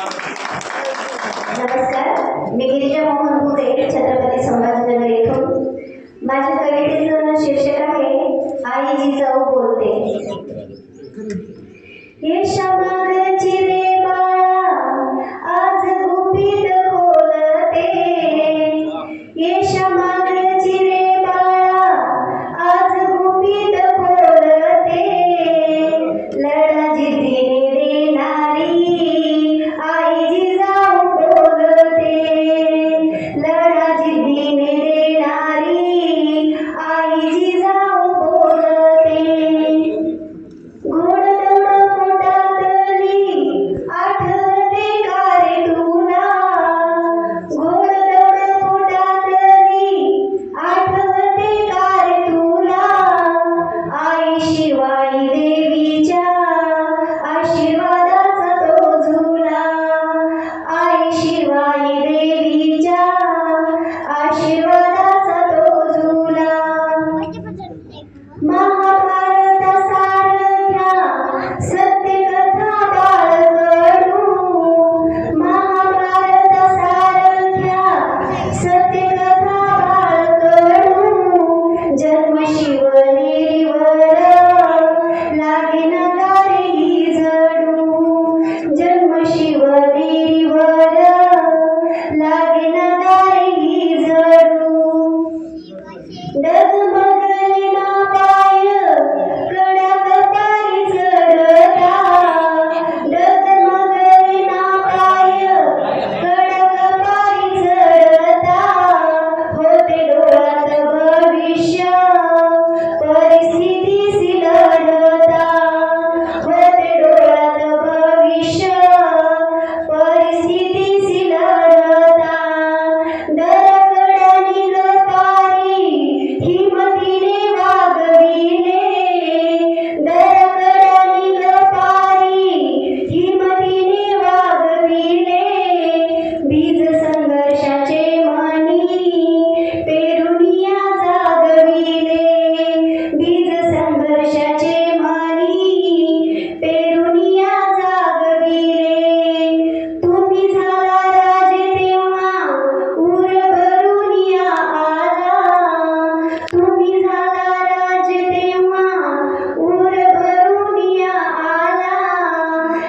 नमस्कार. मी गिरीजा मोहन मुदे छत्रपती संभाजीनगर येथून माझ्या कवितेचं शीर्षक आहे आई जी जाऊ बोलते. हे शब्द sir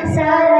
Sara